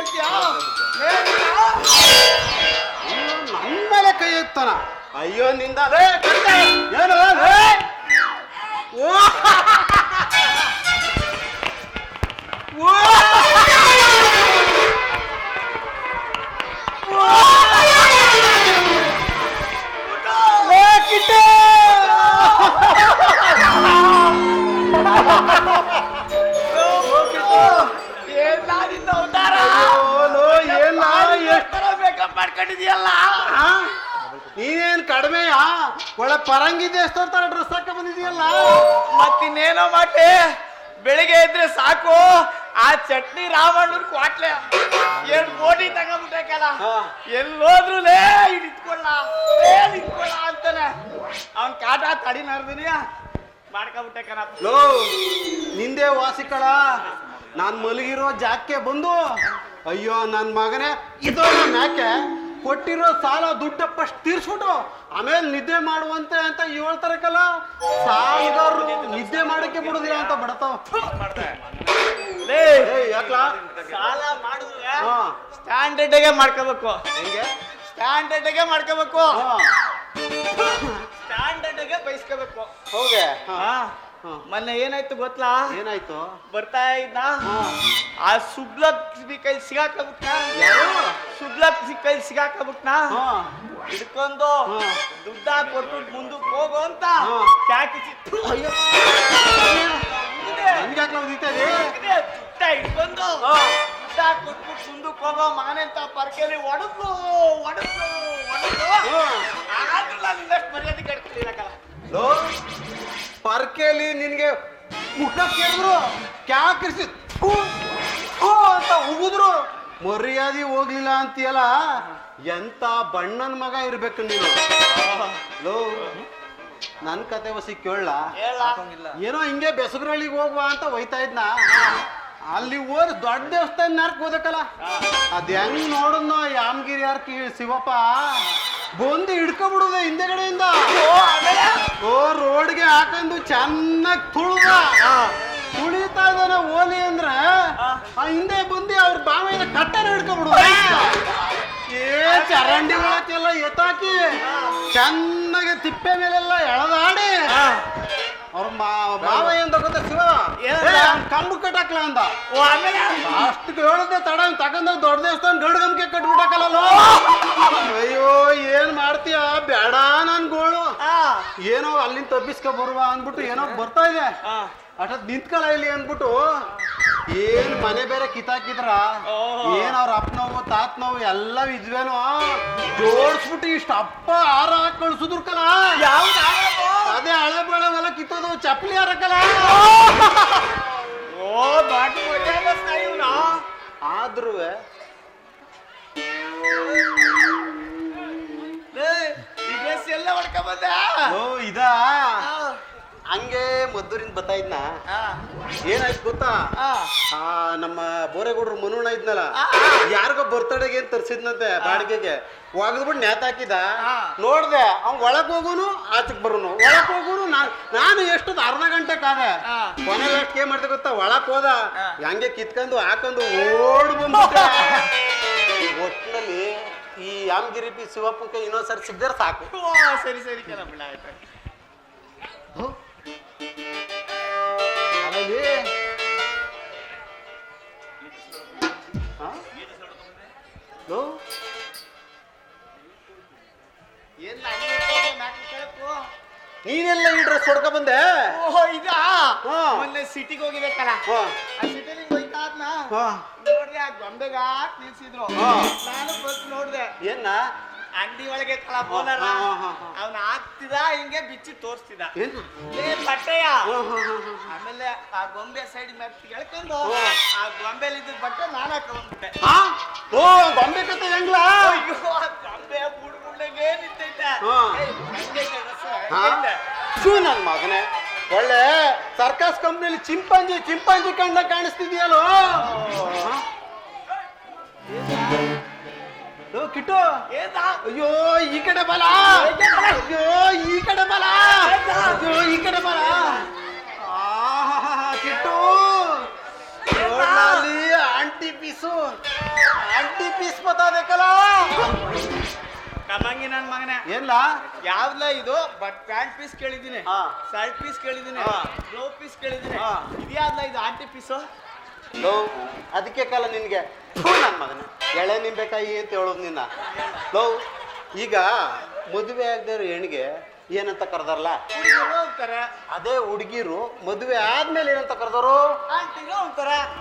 ಮೈಗೆ ಹೆಂಗ್ ಕೇಳ್ತೀಯ ನನ್ನ ಮೇಲೆ ಕೈ ಎತ್ತಾನ ಅಯ್ಯೋ ನಿಂದ ಏನು? ಓ! ಓ! ಮಾಡ್ಕೊಂಡಿದ್ಯಲ್ಲ? ನೀನೇನ್ ಕಡಿಮೆಯಾ? ಒಳ್ಳೆ ಪರಂಗಿ ದೇಶದವ್ರ ತರ ಡ್ರೆಸ್ ಹಾಕ ಬಂದಿದೀಯಲ್ಲ ಮತ್ತಿನ್ನೇನೋ ಮಾಟೆ ಬೆಳಿಗ್ಗೆ ಇದ್ರೆ ಸಾಕು. ಆ ಚಟ್ನಿ ರಾಮಣ್ಣನ ಕ್ವಾಟ್ಲೆ. ಎರಡು ಕೋಟಿ ತಗೊಂಡ್ಬಿಟ್ಟೇಕಲ್ಲ. ಎಲ್ಲೋದ್ರು ಲೇ ಇಟ್ಕೊಳ್ಳ ಲೇ ಇಟ್ಕೊಳ್ಳ ಅಂತಾನೆ. ಅವ್ನ್ ಕಾಟ ತಡಿ ನಡ್ದಿನಿ. ಮಾಡ್ಕೊಬಿಟ್ಟೆ ಕಣಪ್ಪ. ಲೋ ನಿಂದೆ ವಾಸಿಕಳ. ನಾನ್ ಮಲಗಿರೋ ಜಾಕ್ಕೆ ಬಂದು ಅಯ್ಯೋ ನನ್ನ ಮಗನೇ ಇದು ಯಾಕೆ? ಕೊಟ್ಟಿರೋ ಸಾಲ ದುಡ್ಡ ಫಸ್ಟ್ ತೀರ್ಸ್ಬಿಟ್ಟು ಆಮೇಲೆ ನಿದ್ದೆ ಮಾಡುವಂತೆ ಅಂತ ಹೇಳ್ತಾರಕ್ಕಲ್ಲ? ಸಾಲಗಾರರು ನಿದ್ದೆ ಮಾಡಕ್ಕೆ ಬಿಡುದಿಲ್ಲ ಅಂತ ಬಡತಾವ ಸಾಲ ಮಾಡಿದ್ರೆ ಸ್ಟ್ಯಾಂಡರ್ಡ್ ಸ್ಟ್ಯಾಂಡರ್ಡ್ಗೆ ಮಾಡ್ಕೋಬೇಕು. ಹೆಂಗೆ? ಸ್ಟ್ಯಾಂಡರ್ಡ್ಗೆ ಮಾಡ್ಕೋಬೇಕು. ಸ್ಟ್ಯಾಂಡರ್ಡ್ ಸ್ಟ್ಯಾಂಡರ್ಡ್ಗೆ ಬಯಸ್ಕೋಬೇಕು. ಹೌದೇ ಹಾ. ಮೊನ್ನೆ ಏನಾಯ್ತು ಗೊತ್ತಾ? ಏನಾಯ್ತು? ಬರ್ತಾ ಇದ್ದ ಆ ಸುಬ್ಲಕ್ಷ್ಮಿ ಕೈ ಸಿಗಾಕಬಿಟ್ನ ಸುಬ್ಲಕ್ಷ್ಮಿ ಸುಬ್ಲಕ್ ಕೈ ಸಿಗಾಕಬಿಟ್ನ ಹಿಡ್ಕೊಂಡು. ದುಡ್ಡ ಕೊಟ್ಟು ಮುಂದಕ್ಕೆ ಹೋಗು ಅಂತ. ಕ್ಯಾಕಿಸಿ ದುಡ್ಡ ಹಿಡ್ಕೊಂಡು ದುಡ್ಡ ಕೊಟ್ಬಿಟ್ಟು ಮುಂದಕ್ಕೆ ಹೋಗೋ ಮಾನೆ ಅಂತ ಪರ್ಕೆಲಿ ಒಡಕು ಒಡಕು ಒಡದ್ರು ಆದ್ರೂ ನಾನು ಇನ್ನಷ್ಟು ಮರ್ಯಾದೆ ಕಟ್ತಿಲ್ಲ ಲೋ. ಪರ್ಕೆಲಿ ನಿನ್ಗೆ ಮುಖ ಕೇಳಿದ್ರು ಕ್ಯಾಕಿಸಿ ಅಂತ ಉಗಿದ್ರು. ಮರ್ಯಾದೆ ಹೋಗ್ಲಿಲ್ಲ ಅಂತೀಯಲ್ಲ ಎಂತ ಬಣ್ಣನ ಮಗ ಇರ್ಬೇಕು ನೀನು? ಲೋ ನನ್ ಕತೆ ವಸಿ ಕೇಳಲ್ಲ ಏನೋ ಹಿಂಗೆ ಬೆಸಗ್ರಳ್ಳಿಗೆ ಹೋಗುವ ಅಂತ ಹೋಯ್ತಾ ಇದ್ನ? ಅಲ್ಲಿ ಹೋದ್ರೆ ದೊಡ್ಡ ದೇವಸ್ಥಾನ ನರ್ಕ್ ಹೋದಕ್ಕಲ್ಲ? ಅದ್ ಹೆಂಗ್ ನೋಡಿದ್ನೋ ಯಾಮಗಿರಿ ಯಾರ್ ಕಿ ಶಿವಪ್ಪ? ಬಂದು ಹಿಡ್ಕೊಬಿಡುದ ಹಿಂದೆಗಡೆಯಿಂದ ಓ, ರೋಡ್ಗೆ ಹಾಕೊಂಡು ಚೆನ್ನಾಗಿ ತುಳಿದ. ತುಳಿತಾ ಇದ್ದಾನೆ ಓಲಿ ಅಂದ್ರೆ, ಆ ಹಿಂದೆ ಬಂದು ಅವ್ರ ಬಾವಿನ ಕಟ್ಟನ ಹಿಡ್ಕೊಬಿಡುದ. ಏ ಚರಂಡಿ ಒಳಕ್ಕೆಲ್ಲ ಎತ್ತಾಕಿ, ಚೆನ್ನಾಗಿ ತಿಪ್ಪೆ ಮೇಲೆಲ್ಲ ಎಳೆದಾಡಿ. ಅವ್ರ ಮಾವ ಏನ್ ಗೊತ್ತ ಶಿವ? ಕಂಬ ಕಟ್ಟಾಕ್ಲ ಅಂದ. ಅಷ್ಟು ಹೇಳಿದೆ ತಡ ತಗೊಂಡ ದೊಡ್ಡ ದೇವಸ್ಥಾನ ಗಮ್ಕೆ ಕಟ್ಬಿಟ್ಟಕಲ್ಲ ಅಯ್ಯೋ ಏನ್ ಮಾಡ್ತೀಯ? ಬೇಡ ನನ್ ಗೋಳು. ಏನೋ ಅಲ್ಲಿಂದ ತಪ್ಪಿಸ್ಕೊ ಬರುವ ಅಂದ್ಬಿಟ್ಟು ಏನೋ ಬರ್ತಾ ಇದೆ. ಅಷ್ಟೊತ್ ನಿಂತ್ಕಳ ಇಲ್ಲಿ ಅಂದ್ಬಿಟ್ಟು ಏನ್ ಮನೆ ಬೇರೆ ಕಿತಾಕಿದ್ರ. ಏನ್ ಅವ್ರ ಅಪ್ಪನವು ತಾತನವು ಎಲ್ಲ ಇದ್ವೇನೋ ಜೋಡ್ಸ್ಬಿಟ್ಟು ಇಷ್ಟ ಅಪ್ಪ ಆರಾ ಹಾಕಿ ಕಳ್ಸುದ್ರಕಲ್ಲ ಯಾವ್ದು ಅದೇ ಹಳೆ ಬಳೆಲ್ಲ ಕಿತ್ತೋದು ಚಪ್ಪಲಿ ಹರಕಲ್ಲ ಓ ಬಾಟಿ ಹೊಡ್ಯಾಬಸ್ತ ಇವ್ನು ಆದ್ರೂ ಎಲ್ಲ ಹೊಡ್ಕೊಂಡ್ ಬಂದೆ? ಓ ಇದಾ? ಹಂಗೆ ಮದ್ದೂರಿಂದ ಬರ್ತಾ ಇದ್ನ. ಏನಾಯ್ತು ಗೊತ್ತಾ? ನಮ್ಮ ಬೋರೆಗೌಡ್ರು ಮನೋಣ ಇದ್ನಲ್ಲ ಯಾರಿಗೋ ಬರ್ತಡೆಗೆ ಏನ್ ತರ್ಸಿದ್ನಂತೆ ಬಾಡಿಗೆಗೆ? ಒಗದ್ಬಿಟ್ಟು ನೇತ ಹಾಕಿದ. ನೋಡ್ದೆ ಅವ್ನ್ ಒಳಗ್ ಹೋಗುನು ಆಚಕ್ ಬರುನು. ಒಳಕ್ ಹೋಗುನು ನಾನ್ ನಾನು ಎಷ್ಟು ಅರ್ಧ ಗಂಟೆ ಕಾದೆ ಕೊನೆ ಕೊನೆಗೆ ಅಷ್ಟು ಏನ್ ಮಾಡ್ದೆ ಗೊತ್ತಾ? ಒಳಕ್ ಹೋದ. ಹಂಗೆ ಕಿತ್ಕೊಂಡು ಹಾಕೊಂಡು ಓಡ್ ಬಂದ್ಬಿಟ್ಟ. ಒಟ್ಟಿನಲ್ಲಿ ಈ ಯಾಮಗಿರಿ ಪಿ ಶಿವಪ್ಪನ ಕೈ ಇನ್ನೊಂದ್ಸರಿ ಸಿಗ್ದಾರ ಸಾಕು. ಸರಿ ಸರಿ ಕೆಲ ಬಿಡ ಆಯ್ತು. ಆಮೇಲೆ ಹಾ? ಏನ್ ಕೇಳಕ್ಕೂ? ನೀನೆಲ್ಲ ಈ ಡ್ರೆಸ್ ಹೊಡ್ಕ ಬಂದೆ? ಓಹೋ ಇದಾ. ಮೊನ್ನೆ ಸಿಟಿಗೆ ಹೋಗಿಬೇಕಲ್ಲ. ಆ ಸಿಟಿಲಿ ಹೋಯ್ತಾದ್ನ. ನೋಡ್ದೆ ಆ ಗೊಂಬೆಗ ನಿಲ್ಸಿದ್ರು. ನಾನು ಬಂದು ನೋಡ್ದೆ. ಏನ್ನ ಅಂಗಡಿ ಒಳಗೆ ಕಳ ಬೋನರ ಹಾ, ಹಾ, ಹಾ, ಹಾ. ಅವ್ನ ಹಾಕ್ತಿದ ಹಿಂಗೆ ಬಿಚ್ಚಿ ತೋರಿಸ್ತಿದ ಏ ಬಟ್ಟೆಯ. ಆಮೇಲೆ ಆ ಗೊಂಬೆ ಸೈಡ್ ಮ್ಯಾಪ್ ಹೇಳ್ಕೊಂಡು. ಆ ಗೊಂಬೆಲಿ ಇದ್ದ ಬಟ್ಟೆ ನಾನು ಹಾಕೊಂಡ್ಬಿಟ್ಟೆ? ಓ ಗೊಂಬೆ ಕತೆ ಹೆಂಗ್ಲ ಅಯ್ಯೋ ಗೊಂಬೆ ಬುಡ್ ಬುಡ್ಡಂಗೆ ನಿಂತೈತೆ ಹಾ. ಏಯ್, ಹೆಂಗೈತೆ dress? ಹಾ? ಹೆಂಗೈತೆ? ನನ್ ಮಗನೇ ಒಳ್ಳೆ ಸರ್ಕಸ್ ಕಂಪ್ನಿಲಿ ಚಿಂಪಾಂಜಿ ಚಿಂಪಾಂಜಿ ಕಂಡ ಕಾಣಿಸ್ತಿದ್ಯಲ್ಲೋ ಕಿಟ್ಟು? ಅಯ್ಯೋ ಈ ಕಡೆ ಬಲ. ಅಯ್ಯೋ ಈ ಕಡೆ ಬಲ. ಅಯ್ಯೋ ಈ ಕಡೆ ಬಲ. Kittu. Aunty piece. Aunty piece ಬತ್ತಾಬೇಕಲ್ಲ. ಕಮಂಗಿ ನನ್ ಮಗನೇ. ಎಲ್ಲ ಯಾವ್ದಲ್ಲ ಇದು? ಬಟ್ ಪ್ಯಾಂಟ್ ಪೀಸ್ ಕೇಳಿದ್ದೀನಿ. ಶರ್ಟ್ ಪೀಸ್ ಕೇಳಿದ್ದೀನಿ. ಗ್ಲೋ ಪೀಸ್ ಕೇಳಿದ್ದೀನಿ. ಇದ್ಯಾವ್ದಲ್ಲ ಇದು ಆಂಟಿ ಪೀಸು? ಲೋ ಅದಕ್ಕೆ ಕಾಲ ನಿನ್ಗೆ. ನನ್ನ ಮಗನ. ಎಳೆ ನಿಂಬೆಕಾಯಿ ಅಂತ ಹೇಳೋದು ನಿನ್ನ. ಲೋ ಈಗ ಮದುವೆ ಆಗದೆ ಹೆಣ್ಗೆ ಹೆಣ್ಣಿಗೆ ಏನಂತ ಕರೆದಾರಲ್ಲ? ಅದೇ ಹುಡುಗಿರು ಮದುವೆ ಆದ್ಮೇಲೆ ಏನಂತ ಕರೆದರು?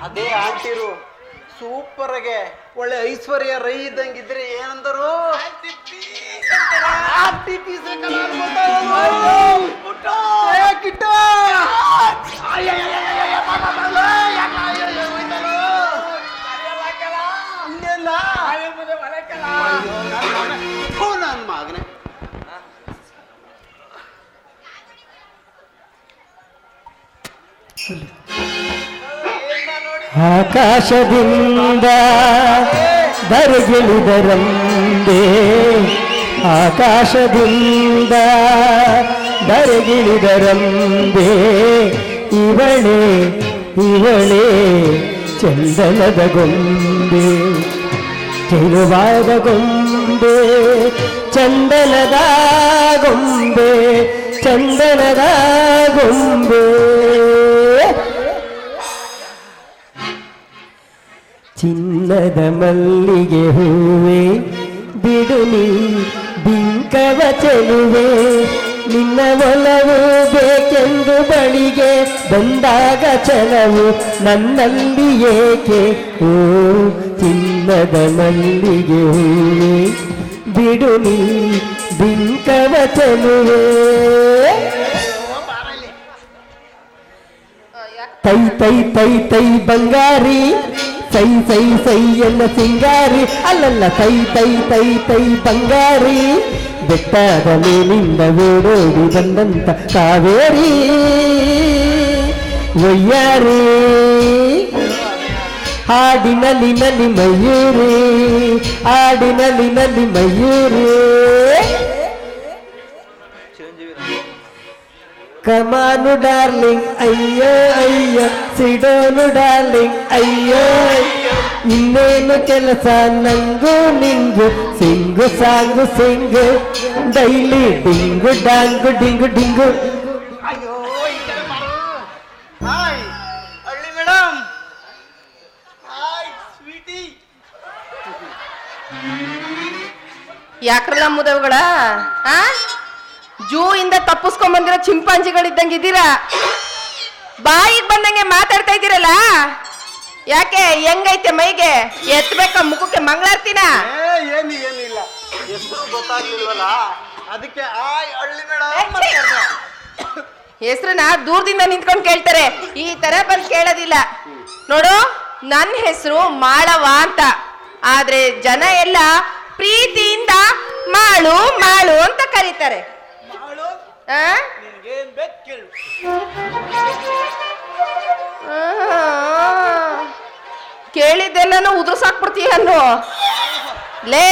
ಅದೇ ಆಂಟಿರು. ಸೂಪರ್ ಆಗಿ ಒಳ್ಳೆ ಐಶ್ವರ್ಯ ರೈ ಇದ್ದಂಗಿದ್ರೆ ಏನಂದರು? ಕಿಟ್ಟು ಆಕಾಶದಿಂದ ಬರಗಿಳಿದರಂದೇ. ಆಕಾಶದಿಂದ ಬರಗಿಳಿದರಂದೇ. ಇವಳೇ ಇವಳೇ ಚಂದನದ ಗೊಂಬೆ. ತಿರುವಾದ ಗೊಂಬೆ ಚಂದನದ ಗೊಂಬೆ ಚಂದನದ ಗೊಂಬೆ. ಚಿನ್ನದ ಮಲ್ಲಿಗೆ ಹೂವೆ ಬಿಡುನಿ ಬಿಂಕವ ಚೆಲುವೆ. ನಿನ್ನ ಒಲವು ಬೇಕೆಂದು ಬಳಿಗೆ ಬಂದಾಗ ಚಲವು ನನ್ನಲ್ಲಿ ಏಕೆ? ಓ, ಚಿನ್ನದ ಮಲ್ಲಿಗೆ ಹೂವೆ ಬಿಡುನಿ ಬಿಂಕವ ಚೆಲುವೆ. ತೈ ತೈ ತೈ ತೈ ಬಂಗಾರಿ. சை சை சை என்ன சிங்காரி? அல்லல்ல தை தை தை தை பங்காரி. வெட்டாதலே நின்ற வேடோடி வந்தந்த காவேரி. ஒய்யாரே. ஆடி நலி நலி மயூரே. ஆடி நலி நலி மயூரே. கமானு டார்லிங் ஐயோ ஐயோ சிடோனு டார்லிங் ஐயோ ಇನ್ನೇನು ಕೆಲಸ? ನಂಗು ನಿಂಗು sing song sing. Daily ding dong ding ding. ಅಯ್ಯೋ ಈ ಕಡೆ ಮಾಡು. ಹಾಯ್ ಹಳ್ಳಿ ಮೇಡಮ್ ಹಾಯ್ ಸ್ವೀಟಿ. ಯಾಕ್ರಲ್ಲ ಮುದವುಗಳ ಆ? ಜೂ ಇಂದ ತಪ್ಪಿಸ್ಕೊಂಡ್ ಬಂದಿರೋ ಚಿಂಪಾಂಜಿಗಳಿದ್ದಂಗೆ ಇದ್ದೀರಾ ಬಾಯಿಗೆ ಬಂದಂಗೆ ಮಾತಾಡ್ತಾ ಇದ್ದೀರಲ್ಲ ಯಾಕೆ ಹೆಂಗೈತೆ ಮೈಗೆ? ಎತ್ಬೇಕ ಮುಖಕ್ಕೆ ಮಂಗಳಾರ್ತಿನ? ಏನು ಏನಿಲ್ಲ ಹೆಸರು ಗೊತ್ತಾಗ್ಲಿಲ್ವಲ್ಲ? ಅದಕ್ಕೆ ಆಯ್ ಹಳ್ಳಿ ಹೆಸರನ್ನ ದೂರದಿಂದ ನಿಂತ್ಕೊಂಡು ಕೇಳ್ತಾರೆ. ಈ ತರ ಬಂದು ಕೇಳೋದಿಲ್ಲ. ನೋಡು ನನ್ನ ಹೆಸರು ಮಾಳವ ಅಂತ. ಆದ್ರೆ ಜನ ಎಲ್ಲ ಪ್ರೀತಿಯಿಂದ ಮಾಳು ಮಾಳು ಅಂತ ಕರೀತಾರೆ. ಆ? ನಿನ್ಗೇನ್ ಬೇಕು ಕೇಳು. ಕೇಳಿದ್ದೆಲ್ಲನೂ ಉದುರ್ಸಾಕ್ಬಿಡ್ತೀಯ ಅನ್ನು ಲೇ,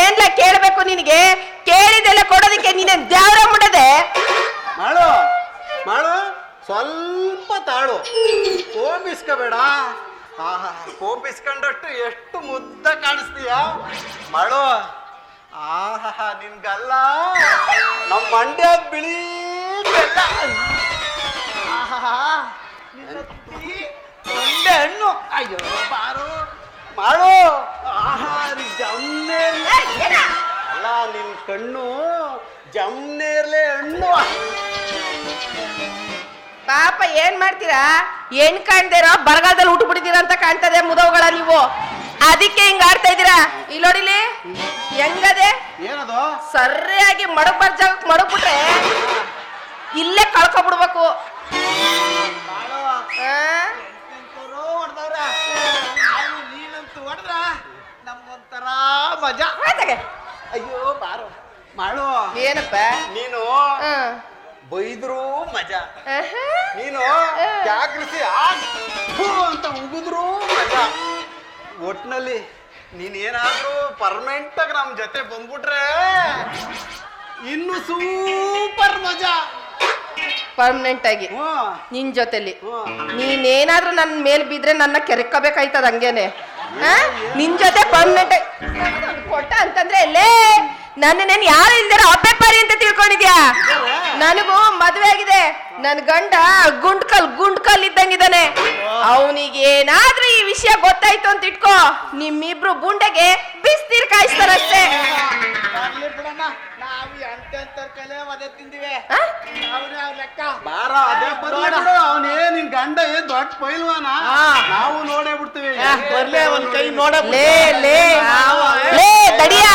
ಏನ್ಲ ಕೇಳಬೇಕು ನಿನಗೆ? ಕೇಳಿದ್ದೆಲ್ಲ ಕೊಡೋದಕ್ಕೆ ನೀನೆ ದ್ಯಾವ್ರ ಮುಡದೆ? ಮಾಡು ಮಾಡು, ಸ್ವಲ್ಪ ತಾಳು. ಕೋಪಿಸ್ಕೋಬೇಡ. ಆಹಾ, ಕೋಪಿಸ್ಕೊಂಡಷ್ಟು ಎಷ್ಟು ಮುದ್ದ ಕಾಣಿಸ್ತೀಯ? ಮಾಡು. ಆಹಾ, ನಿನ್ಗಲ್ಲ ನಮ್ಮ ಮಂಡ್ಯ ಬಿಳಿ ಬೆಲ್ಲ. ನಿನ್ನತ್ತಿ ಒಂದೇ ಹಣ್ಣು ಅಯ್ಯೋ ಬಾರೋ. ಮಾಡು. ಆಹಾ ನೀ ಜಮ್ನೇರ್ಲೆ ಅಲ್ಲ ನಿನ್ ಕಣ್ಣು ಜಮ್ನೇರ್ಲೆ ಹಣ್ಣು. ಪಾಪ ಏನ್ ಮಾಡ್ತೀರಾ? ಏನ್ ಕಾಣ್ದಿರೋ ಬರಗಾಲದಲ್ಲಿ ಊಟ ಬಿಡಿದಿರ ಅಂತ ಕಾಣ್ತದೆ ಮುದವುಗಳ ನೀವು. ಅದಕ್ಕೆ ಹಿಂಗ ಆಡ್ತಾ ಇದ್ದೀರಾ? ಇಲ್ಲಿ. ನೋಡಿಲಿ ಹೆಂಗದೆ? ಏನದು? ಸರಿಯಾಗಿ ಮಡಗ್ಬಾರ್ ಜಾಗಕ್ಕೆ ಮಡಗ್ಬಿಟ್ರೆ ಇಲ್ಲೇ ಕಳ್ಕೊಬಿಡ್ಬೇಕು. ಹೊಡ್ದವ್ರ ನೀನಂತೂ ಹೊಡೆದ್ರ ನಮ್ಗೊಂಥರ ಮಜಾ. ಅಯ್ಯೋ ಬಾರು. ಮಾಡು. ಏನಪ್ಪ? ನೀನು ಬೈದ್ರು ಮಜಾ. ನೀನು ಜಾಗೃತಿ ಅಂತ ಉಗಿದ್ರು ಮಜಾ. ಒಟ್ನಲ್ಲಿ ನೀನೇನಾದ್ರೂ ಪರ್ಮನೆಂಟ್ ಆಗಿ ನಮ್ಮ ಜೊತೆ ಬಂದ್ಬಿಟ್ರೆ ಇನ್ನು ಸೂಪರ್ ಮಜಾ. ಪರ್ಮನೆಂಟ್ ಆಗಿ. ನಿನ್ ಜೊತೆಲಿ. ನೀನೇನಾದ್ರೂ ನನ್ನ ಮೇಲ್ ಬಿದ್ರೆ ನನ್ನ ಕೆರೆಕೋಬೇಕಾಯ್ತದ ಹಂಗೇನೆ? ನಿನ್ ಜೊತೆ ಪರ್ಮನೆಂಟ್ ಕೊಟ್ಟ ಅಂತಂದ್ರೆ ಲೇ ನೆನ್ ಯಾರು ಇಲ್ದಿರ ಪರಿ ಅಂತ ತಿಳ್ಕೊಂಡಿದ್ಯಾ? ನನಗೂ ಮದ್ವೆ ಆಗಿದೆ. ನನ್ ಗಂಡ ಗುಂಡ್ಕಲ್ ಗುಂಡ್ಕಲ್ ಇದ್ದಂಗಿದಾನೆ ಅವನಿಗೆ ಏನಾದ್ರೂ ಈ ವಿಷಯ ಗೊತ್ತಾಯ್ತು ಅಂತ ಇಟ್ಕೋ. ನಿಮ್ಮಿಬ್ರು ಗುಂಡೆಗೆ ಬಿಸ್ತೀರ್ ಲೆಕ್ಕ? ಬಾರ ಅದೇ ಬರ್ಲಿ ಅವನೇ ನಿನ್ ಗಂಡ ಏನ್ ದೊಡ್ಡ ಪೈಲ್ವಾನ? ನಾವು ನೋಡೇ ಬಿಡ್ತೀವಿ. ಬರ್ಲೇ ಒಂದ್ ಕೈ ನೋಡ ಲೇ ಲೇ ಲೇ ದಡಿಯ.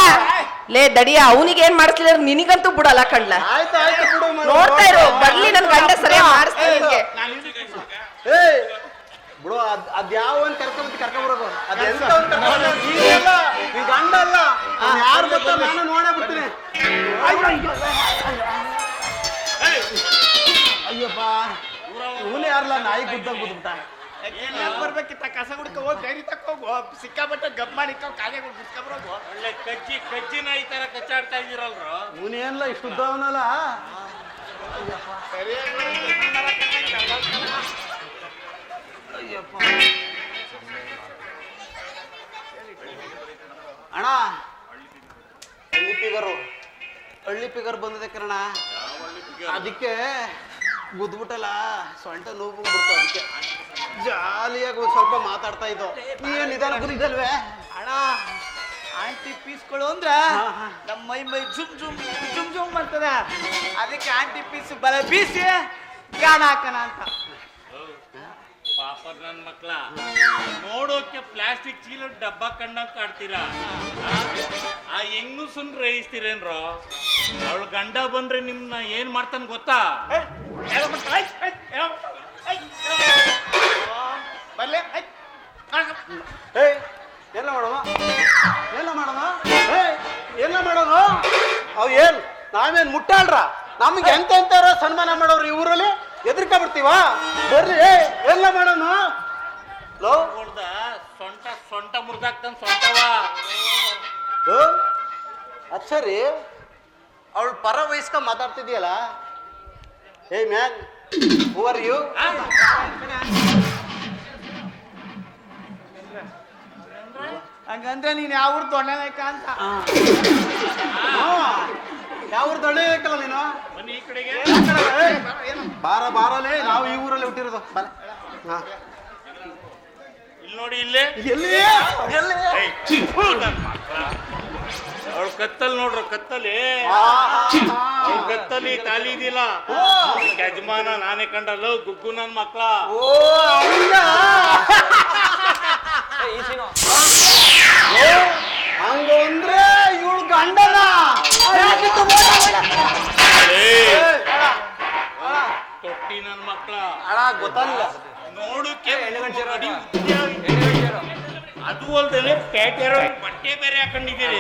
ಲೇ ದಡಿಯ ಅವನಿಗೆ ಏನ್ ಮಾಡಿಸ್ಲಿಲ್ಲ ನಿನಗಂತೂ ಬಿಡಲ್ಲ ಕಣ್ಲ. ಆಯ್ತು ಆಯ್ತು ಬಿಡು ಮಾಡು. ನೋಡ್ತಾ ಇರು ಬರ್ಲಿ ನನ್ ಗಂಡ ಸರಿಯಾಗಿ ಮಾಡಿಸ್ತೀನಿ ನಿನ್ಗೆ. ಏಯ್ ಬಿಡು ಅದ್ ಅದ್ ಯಾವ ಒಂದ್ ಕರ್ಕೊಂಡ್ ಕರ್ಕೊಂಡ್ ಬರೋದು? ಅದ್ ಎಂತ ಒಂದ್ ಕರ್ಕೊಂಡ್ ಬರೋದು? ನೀನಲ್ಲ ನೀನ್ ಗಂಡ ಅಲ್ಲ. ಯಾರು ಗೊತ್ತಾ ನಾನು ನೋಡೇ ಬಿಡ್ತೀನಿ. ಅಯ್ಯಪ್ಪ ಹುಲಿ ಯಾರಲ್ಲ ನಾಯಿ ಗುದ್ದಾಗ ಗುದ್ಬಿಟ್ಟ ಬರ್ಬೇಕಿತ್ತ? ಕಸ ಹುಡ್ಕ ಹೋಗಿ ಗೈರಿ ಹೋಗು ಸಿಕ್ಕಾಪಟ್ಟೆ ಗಪ್ ಮಾಡಿ ಕಾಗೆ ಬರೋದು ಒಳ್ಳೆ ಕಜ್ಜಿ ಕಜ್ಜಿ ಈ ತರ ಕಚ್ಚಾಡ್ತಾ ಇದ್ದೀರಲ್ರು? ಏನಲ್ಲ ಇಷ್ಟು ಉದ್ದವನಲ್ಲ? ಅಣ್ಣ ಹಳ್ಳಿ ಪಿಗರು ಹಳ್ಳಿ ಪಿಗರ್ ಬಂದಿದೆ ಕಣ ಅದಕ್ಕೆ ಗುದ್ಬಿಟ್ಟಲ್ಲ? ಸೊಂಟ ನೋವು ಬಿಡ್ತು ಅದಕ್ಕೆ. ಜಾಲಿಯಾಗಿ ಒಂದು ಸ್ವಲ್ಪ ಮಾತಾಡ್ತಾ ಇದ್ದೋ. ನೀನ್ ನಿಧಾನ ಗುರಿದಲ್ವೇ ಅಣ್ಣ ಆಂಟಿ ಪೀಸ್ಗಳು ಅಂದ್ರ. ನಮ್ಮ ಮೈ ಮೈ ಜುಮ್ ಜುಮ್ ಜುಮ್ ಜುಮ್ ಮಾಡ್ತದ ಅದಕ್ಕೆ ಆಂಟಿ ಪೀಸ್ ಬಲ ಬೀಸಿ ಗಾಣ ಹಾಕಣ ಅಂತ. ಪಾಪ ನನ್ ಮಕ್ಳ. ನೋಡೋಕೆ ಪ್ಲಾಸ್ಟಿಕ್ ಚೀಲ ಡಬ್ಬ ಕಂಡಂಗ್ ಕಾಡ್ತೀರಾ ಆ? ಹೆಂಗು ಸುನ್ ರೈಸ್ತೀರೇನ್ರೋ ಅವಳ ಗಂಡ ಬಂದ್ರೆ ನಿಮ್ನ ಏನ್ ಮಾಡ್ತಾನ ಗೊತ್ತಾ? ಬರ್ಲೆ ಎಲ್ಲ ಎಲ್ಲ ಮಾಡೋಣ? ಅವ್ ಏನ್, ನಾವೇನ್ ಮುಟ್ಟಾಳ್ರ? ನಮ್ಗೆ ಎಂತ ಸನ್ಮಾನ ಮಾಡೋರು ಈ ಊರಲ್ಲಿ? ಎದ್ರಿಕ ಬಿಡ್ತೀವ ಬರ್ರಿ ಎಲ್ಲ ಮಾಡೋಣ ಲೋ. ನೋಡ್ದ ಸೊಂಟ ಸೊಂಟ ಮುರ್ದಾಕ್ತಾನ ಸೊಂಟವ. ಹ್ಮ್ ಅದ್ ಸರಿ. ಅವಳು ಪರ ವಯಸ್ಕ ಮಾತಾಡ್ತಿದ್ಯಲ್ಲ? ಏ ಮ್ಯಾನ್ ಓವರ್ ಆರ್ ಯು ಹಂಗಂದ್ರೆ ನೀನು ಯಾವ ಊರು ದೊಣ್ಣೆನಾಯ್ಕ ಅಂತ? ಯಾವ ಊರು ಬೇಕಲ್ಲ ನೀನು? ಬನ್ನಿ ಈ ಕಡೆಗೆ. ಬಾರ ಬಾರಲೇ ನಾವು ಈ ಊರಲ್ಲಿ ಹುಟ್ಟಿರೋದು. ಬರ ಹಾ. ಇಲ್ಲಿ ನೋಡಿ ಇಲ್ಲೇ. ಎಲ್ಲಿ ಎಲ್ಲಿ ಅವಳ ಕತ್ತಲ್ ನೋಡ್ರ ಕತ್ತಲಿ. ಅವ್ಳ ಕತ್ತಲಿ ತಾಲಿ ಇದಿಲ್ಲ ಯಜಮಾನ ನಾನೇ ಕಂಡಲ್ಲ ಗುಗ್ಗು ನನ್ ಮಕ್ಳ. ಹಂಗಂದ್ರೆ ಇವಳು ಗಂಡನ? ನನ್ನ ಮಕ್ಕಳ ಅಣ್ಣ ಗೊತ್ತಾಗಿಲ್ಲ ನೋಡಕ್ಕೆ ಅದು ಅಲ್ದೇನೆ ಪ್ಯಾಟೆರೋ ಬಟ್ಟೆ ಬೇರೆ ಹಾಕೊಂಡಿದ್ದೀರಿ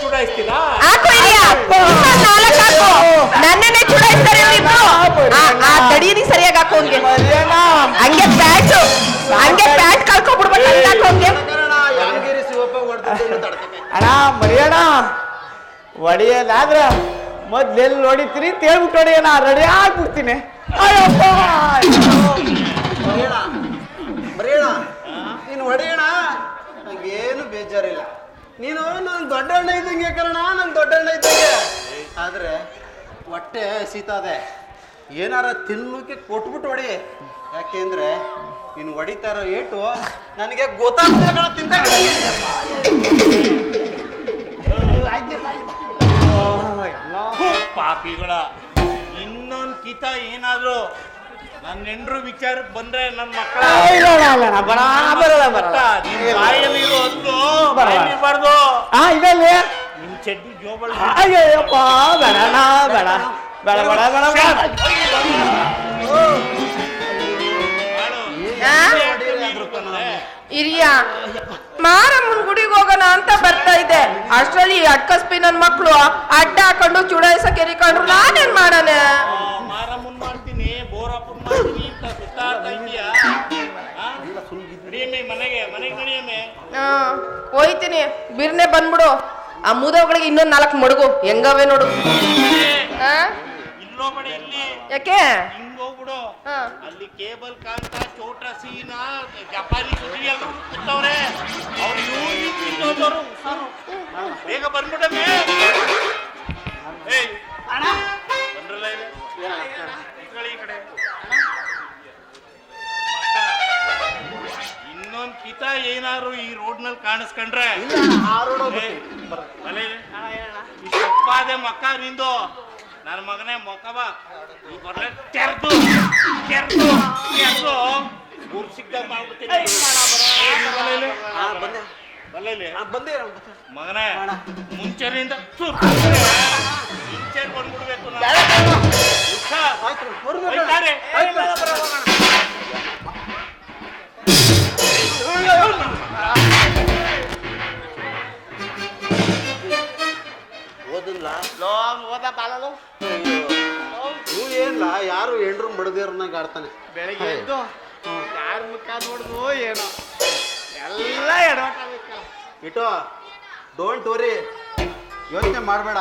ಚುಡಾಯಿಸ್ತೀರಾ ಹಾಕು ಇದೆಯಾ ನಾಲ್ಕು ಹಾಕು ನನ್ನೇ ಚುಡಾಯಿಸ್ತಾರೆ. ಆ ದಡಿಯನಿ ಸರಿಯಾಗಿ ಹಾಕು ಹಂಗೆ ಪ್ಯಾಟ್ ಹಂಗೆ ಪ್ಯಾಟ್ ಕಳ್ಕೊಬಿಡ್ಬೇಕು ಹಂಗೆ ಹಾಕು ಹೊಡೆದಿದ್ದು ಅಣ್ಣ ಮರಿಯಣ ಒಡೆಯೋದಾದ್ರ ಮೊದ್ಲೆಲ್ಲಿ ಹೊಡಿತೀರಿ ಅಂತ ಹೊಡೆಯೋಣ ರೆಡಿ ಆಗ್ಬಿಡ್ತೀನಿ. ಅಯ್ಯಪ್ಪ ಬರೆಯೋಣ ಬರೆಯೋಣ ನೀನು ಹೊಡೆಯೋಣ ನಂಗೇನು ಬೇಜಾರಿಲ್ಲ. ನೀನು ನನ್ನ ದೊಡ್ಡಣ್ಣ ಇದ್ದಂಗೆ ಕರೋಣ ನನ್ನ ದೊಡ್ಡಣ್ಣ ಇದ್ದಂಗೆ. ಆದ್ರೆ ಹೊಟ್ಟೆ ಸೀತಾದೆ ಏನಾರ ತಿನ್ನೋಕೆ ಕೊಟ್ಬಿಟ್ಟು ಹೊಡಿ ಯಾಕೆಂದ್ರೆ ನೀನು ಹೊಡಿತಾ ಇರೋ ಏಟು ನನಗೆ ಗೊತ್ತಾಗ್ತಾ ತಿಂತ ಪಾಪಿಗಳ. ಇನ್ನೊಂದ್ ಕಿತ ಏನಾದ್ರು ನನ್ನ ಹೆಂಡ್ರು ವಿಚಾರ ಬಂದ್ರೆ ನನ್ನ ಮಕ್ಕಳ ಬರಲ್ಲ ಬರಲ್ಲ. ನಿಮ್ ಇರೋ. ಆ ನಿಮ್ ಚಡ್ಡಿ ಜೋಬಳ ಅಯ್ಯಪ್ಪ ಬೇಡ ಬೇಡ. ಬೇಡ ಬೇಡ ಬೇಡ ಬೇಡ. ಆ? ಹಿರಿಯ ಮಾರಮ್ಮನ್ ಗುಡಿಗೆ ಹೋಗೋಣ ಅಂತ ಬರ್ತಾ ಇದ್ದೆ. ಅಷ್ಟರಲ್ಲಿ ಅಡ್ಕಸ್ಪಿ ನನ್ ಮಕ್ಳು ಅಡ್ಡ ಹಾಕೊಂಡು ಚುಡಾಯಿಸ ಕೆರಿಕೊಂಡ್ರು ನಾನೇನ್ ಮಾಡನೆ? ಮಾರಮ್ಮನ್ ಮಾಡ್ತೀನಿ ಬೋರಪ್ಪನ್ ಮಾಡ್ತೀನಿ ಅಂತ ಸುತ್ತಾಡ್ತಾ ಇದೀಯಾ? ಆ? ನಡಿಯಮ್ಮೆ ಮನೆಗೆ ಮನೆಗೆ ನಡಿಯಮ್ಮೆ ಹಾ ಹೋಯ್ತೀನಿ. ಬಿರ್ನೆ ಬಂದ್ಬಿಡು. ಆ ಮುದೋಗಳಿಗೆ ಇನ್ನೊಂದ್ ನಾಲ್ಕು ಮಡಗು. ಹೆಂಗವೆ ನೋಡು. ಯಾಕೆ? ಹಿಂಗ್ ಹೋಗ್ಬಿಡು ಅಲ್ಲಿ ಕೇಬಲ್ ಕಾಂತ ಚೋಟ ಸೀನ ಜಪಾನಿ ಸುದ್ದಿ ಎಲ್ಲರೂ ಕೂತವ್ರೆ ಅವ್ರು ಇವ್ರು ಬೇಗ ಬಂದ್ರಲ್ಲ ಇದೆ? ನಿಂತ್ಕೊಳ್ಳಿ ಈ ಕಡೆ. ಇನ್ನೊಂದ್ ಕಿತ ಏನಾರು ಈ ರೋಡ್ನಲ್ಲಿ ಕಾಣಿಸ್ಕೊಂಡ್ರೆ. ಅಲ್ಲೇ ಮಕ್ಕ ನಿಂದು. ನನ್ನ ಮಗನೇ ಮೊಕವ ಈ ಬರ್ಲೆ ತೆರ್ದು ತೆರ್ದು ತೆರ್ದು ಗುರು ಸಿಗ್ದಾಗ ಮಾಡ್ಬಿಡ್ತೀನಿ ಇಲ್ಲಿ. ಮಗನೇ ಮುಂಚೆನಿಂದ ಮುಂಚೆ ಬಂದ್ಬಿಡ್ಬೇಕು ನಾನು. ಹೋಯ್ತಾರೆ. ಲೋ ಅವ್ನು ಏನ್ಲ ಯಾರು ಹೆಂಡ್ರು ಮಡದಿರ್ನಾಗ ಆಡ್ತಾನೆ ಬೆಳಿಗ್ಗೆ ಎದ್ದು ಯಾರ ಮುಖ ನೋಡಿದ್ವು ಏನೋ. ಎಲ್ಲ ಎಡವಟ್ಟಾಗಬೇಕಲ್ಲ ಇಟೋ ಡೋಂಟ್ ವರಿ ಯೋಚನೆ ಮಾಡಬೇಡ.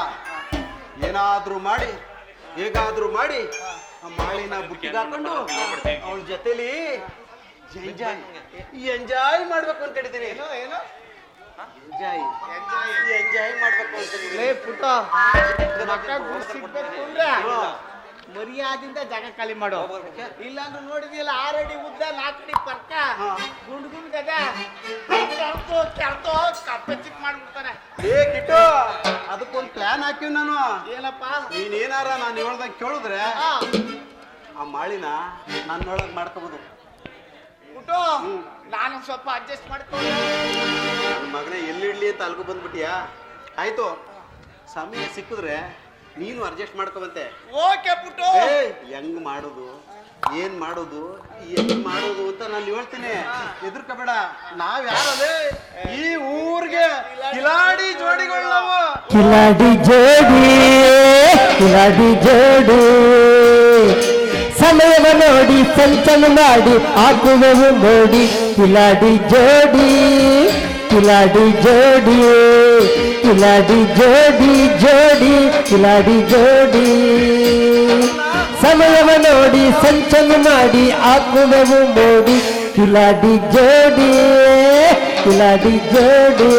ಏನಾದ್ರೂ ಮಾಡಿ ಹೇಗಾದ್ರೂ ಮಾಡಿ ಮಾಳಿನ ಬುಟ್ಟಿಗೆ ಹಾಕೊಂಡು ಅವಳ ಜೊತೆಲಿ ಎಂಜಾಯ್ ಎಂಜಾಯ್ ಮಾಡ್ಬೇಕು ಅಂತ ಹೇಳಿದ್ದೀನಿ ಏನೋ ಏನೋ. ಎಂಜಾಯ್ ಎಂಜಾಯ್ ಮಾಡ್ಬೇಕು ಅಂತ ಹೇಳಿದ್ದೀನಿ. ಲೇ ಪುಟ್ಟ ಸಿಗ್ಬೇಕು ಅಂದ್ರೆ ಮರ್ಯಾದಿಂದ ಜಾಗ ಖಾಲಿ ಮಾಡೋ. ಇಲ್ಲಾಂದ್ರೆ ನೋಡಿದ್ಯಲ್ಲ ಆರಡಿ ಉದ್ದ ನಾಲ್ಕಡಿ ಪರ್ಕ ಗುಂಡ್ ಗುಂಡ್ ಗದ. ಕೆಳ್ತೋ ಕಪ್ಪೆ ಚಿಕ್ ಮಾಡ್ಬಿಡ್ತಾನೆ. ಏ ಕಿಟ್ಟು ಅದಕ್ಕೊಂದು ಪ್ಲಾನ್ ಹಾಕಿವ್ ನಾನು. ಏನಪ್ಪ? ನೀನ್ ಏನಾರ ನಾನು ಹೇಳ್ದಾಗ ಕೇಳಿದ್ರೆ ಆ, ಆ ಮಾಳಿನ ನನ್ನೊಳಗೆ ಮಾಡ್ಕೋಬೋದು. ಪುಟ್ಟು ನಾನು ಸ್ವಲ್ಪ ಅಡ್ಜಸ್ಟ್ ಮಾಡ್ಕೊಂಡು ನನ್ನ ಮಗನೇ ಎಲ್ಲಿಡ್ಲಿ ಅಂತ ಅಲ್ಗು ಬಂದ್ಬಿಟ್ಟಿಯಾ? ಆಯ್ತು. ಸಮಯ ಸಿಕ್ಕಿದ್ರೆ ನೀನು ಅಡ್ಜಸ್ಟ್ ಮಾಡ್ಕೋಬಂತೆ. ಓಕೆ ಪುಟ್ಟು. ಏ ಹೆಂಗ್ ಮಾಡೋದು? ಏನ್ ಮಾಡೋದು? ಏನ್ ಮಾಡೋದು ಅಂತ ನಾನು ಹೇಳ್ತೀನಿ. ಎದುರ್ಕೋಬೇಡ ನಾವ್ ಯಾರದೇ ಈ ಊರಿಗೆ ಕಿಲಾಡಿ ಜೋಡಿಗಳು ನಾವು ಕಿಲಾಡಿ ಜೋಡಿ ಕಿಲಾಡಿ ಜೋಡಿ. ಸಮಯವ ನೋಡಿ ಸಂಚನ ಮಾಡಿ ಹಾಕುವೆವು ನೋಡಿ ಕಿಲಾಡಿ ಜೋಡಿ ಕಿಲಾಡಿ ಜೋಡಿ ಕಿಲಾಡಿ ಜೋಡಿ ಜೋಡಿ ಕಿಲಾಡಿ ಜೋಡಿ ಸಮಯವ ನೋಡಿ ಸಂಚನ ಮಾಡಿ ಹಾಕುವೆವು ನೋಡಿ ಕಿಲಾಡಿ ಜೋಡಿ ಕಿಲಾಡಿ ಜೋಡಿ